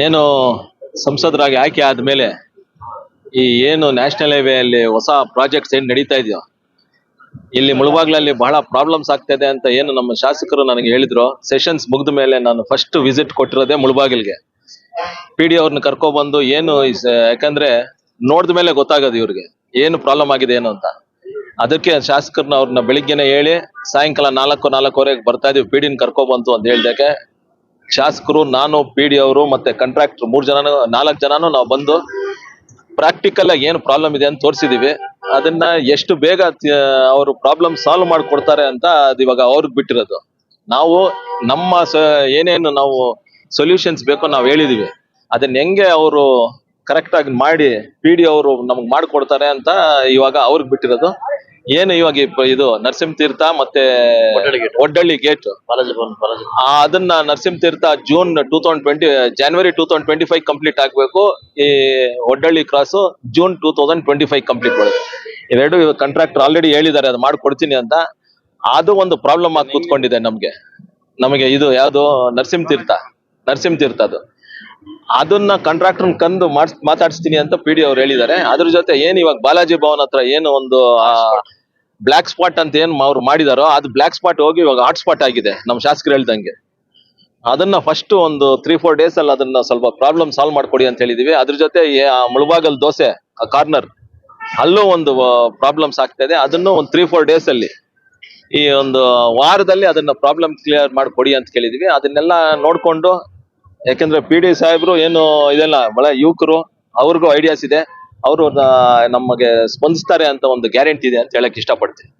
ಏನು ಸಂಸದರಾಗಿ ಆಯ್ಕೆ ಆದ್ಮೇಲೆ ಈ ಏನು ನ್ಯಾಷನಲ್ ಹೈವೇ ಅಲ್ಲಿ ಹೊಸ ಪ್ರಾಜೆಕ್ಟ್ಸ್ ಏನ್ ನಡೀತಾ ಇದೆಯೋ, ಇಲ್ಲಿ ಮುಳುಬಾಗ್ಲಲ್ಲಿ ಬಹಳ ಪ್ರಾಬ್ಲಮ್ಸ್ ಆಗ್ತಾ ಇದೆ ಅಂತ ಏನು ನಮ್ಮ ಶಾಸಕರು ನನಗೆ ಹೇಳಿದ್ರು. ಸೆಷನ್ಸ್ ಮುಗಿದ ಮೇಲೆ ನಾನು ಫಸ್ಟ್ ವಿಸಿಟ್ ಕೊಟ್ಟಿರೋದೇ ಮುಳುಬಾಗಿಲ್ಗೆ. ಪಿ ಡಿ ಅವ್ರನ್ನ ಕರ್ಕೊಬಂದು ಏನು ಯಾಕಂದ್ರೆ ನೋಡಿದ ಮೇಲೆ ಗೊತ್ತಾಗೋದು ಇವ್ರಿಗೆ, ಏನು ಪ್ರಾಬ್ಲಮ್ ಆಗಿದೆ ಏನು ಅಂತ. ಅದಕ್ಕೆ ಶಾಸಕರನ್ನ ಅವ್ರನ್ನ ಬೆಳಿಗ್ಗೆನೆ ಹೇಳಿ, ಸಾಯಂಕಾಲ ನಾಲ್ಕು, ನಾಲ್ಕುವರೆಗೆ ಬರ್ತಾ ಇದೀವಿ ಪಿ ಡಿನ ಕರ್ಕೊಬಂತು ಅಂತ ಹೇಳ್ದಕ್ಕೆ ಶಾಸಕರು, ನಾನು, ಪಿ ಡಿ ಅವರು ಮತ್ತೆ ಕಾಂಟ್ರಾಕ್ಟರ್ ಮೂರ್ ಜನ ನಾಲ್ಕು ಜನನು ನಾವು ಬಂದು ಪ್ರಾಕ್ಟಿಕಲ್ ಆಗಿ ಏನು ಪ್ರಾಬ್ಲಮ್ ಇದೆ ಅಂತ ತೋರಿಸಿದೀವಿ. ಅದನ್ನ ಎಷ್ಟು ಬೇಗ ಅವರು ಪ್ರಾಬ್ಲಮ್ ಸಾಲ್ವ್ ಮಾಡ್ಕೊಡ್ತಾರೆ ಅಂತ ಅದು ಇವಾಗ ಅವ್ರಿಗೆ ಬಿಟ್ಟಿರೋದು. ನಾವು ನಮ್ಮ ಏನೇನು ನಾವು ಸೊಲ್ಯೂಷನ್ಸ್ ಬೇಕೋ ನಾವು ಹೇಳಿದೀವಿ. ಅದನ್ನ ಹೆಂಗೆ ಅವರು ಕರೆಕ್ಟ್ ಆಗಿ ಮಾಡಿ ಪಿ ಡಿ ಅವರು ನಮ್ಗೆ ಮಾಡ್ಕೊಡ್ತಾರೆ ಅಂತ ಇವಾಗ ಅವ್ರಿಗೆ ಬಿಟ್ಟಿರೋದು. ಏನು ಇವಾಗ ಇದು ನರಸಿಂಹ ತೀರ್ಥ ಮತ್ತೆ ಒಡ್ಡಳ್ಳಿ ಗೇಟ್ ಅದನ್ನ Narasimha Theertha June two thousand twenty ಜನವರಿ two thousand twenty five complete ಆಗ್ಬೇಕು. ಈ Oddalli cross June two thousand twenty five complete ಮಾಡಬೇಕು ಇವೆರಡು ಕಾಂಟ್ರಾಕ್ಟರ್ ಆಲ್ರೆಡಿ ಹೇಳಿದ್ದಾರೆ ಅದು ಮಾಡ್ಕೊಡ್ತೀನಿ ಅಂತ. ಅದು ಒಂದು ಪ್ರಾಬ್ಲಮ್ ಆಗಿ ಕೂತ್ಕೊಂಡಿದೆ ನಮ್ಗೆ. ನಮಗೆ ಇದು ಯಾವುದು? ನರಸಿಂಹ ತೀರ್ಥ. ನರಸಿಂಹ ತೀರ್ಥ ಅದು. ಅದನ್ನ ಕಾಂಟ್ರಾಕ್ಟರ್ ಕಂದು ಮಾತಾಡಿಸ್ತೀನಿ ಅಂತ ಪಿ ಡಿ ಅವ್ರು ಹೇಳಿದ್ದಾರೆ. ಅದ್ರ ಜೊತೆ ಏನ್ ಇವಾಗ ಬಾಲಾಜಿ ಭವನ್ ಹತ್ರ ಏನು ಒಂದು ಬ್ಲಾಕ್ ಸ್ಪಾಟ್ ಅಂತ ಏನ್ ಅವ್ರು ಮಾಡಿದಾರೋ, ಅದು ಬ್ಲಾಕ್ ಸ್ಪಾಟ್ ಹೋಗಿ ಇವಾಗ ಹಾಟ್ ಸ್ಪಾಟ್ ಆಗಿದೆ ನಮ್ಮ ಶಾಸಕರು ಹೇಳ್ದಂಗೆ. ಅದನ್ನ ಫಸ್ಟ್ ಒಂದು ತ್ರೀ ಫೋರ್ ಡೇಸ್ ಅಲ್ಲಿ ಅದನ್ನ ಸ್ವಲ್ಪ ಪ್ರಾಬ್ಲಮ್ ಸಾಲ್ವ್ ಮಾಡ್ಕೊಡಿ ಅಂತ ಹೇಳಿದೀವಿ. ಅದ್ರ ಜೊತೆ ಆ, ಮುಳಬಾಗಲ್ ದೋಸೆ ಕಾರ್ನರ್ ಅಲ್ಲೂ ಒಂದು ಪ್ರಾಬ್ಲಮ್ಸ್ ಆಗ್ತಾ ಇದೆ. ಅದನ್ನು ಒಂದು ತ್ರೀ ಫೋರ್ ಡೇಸ್ ಅಲ್ಲಿ ಈ ಒಂದು ವಾರದಲ್ಲಿ ಅದನ್ನ ಪ್ರಾಬ್ಲಮ್ ಕ್ಲಿಯರ್ ಮಾಡ್ಕೊಡಿ ಅಂತ ಕೇಳಿದೀವಿ. ಅದನ್ನೆಲ್ಲ ನೋಡ್ಕೊಂಡು ಯಾಕಂದ್ರೆ ಪಿ ಡಿ ಸಾಹೇಬ್ರು ಏನು ಇದೆಲ್ಲ, ಬಹಳ ಯುವಕರು, ಅವ್ರಿಗೂ ಐಡಿಯಾಸ್ ಇದೆ. ಅವರು ನಮಗೆ ಸ್ಪಂದಿಸ್ತಾರೆ ಅಂತ ಒಂದು ಗ್ಯಾರಂಟಿ ಇದೆ ಅಂತ ಹೇಳಕ್ ಇಷ್ಟಪಡ್ತೀನಿ.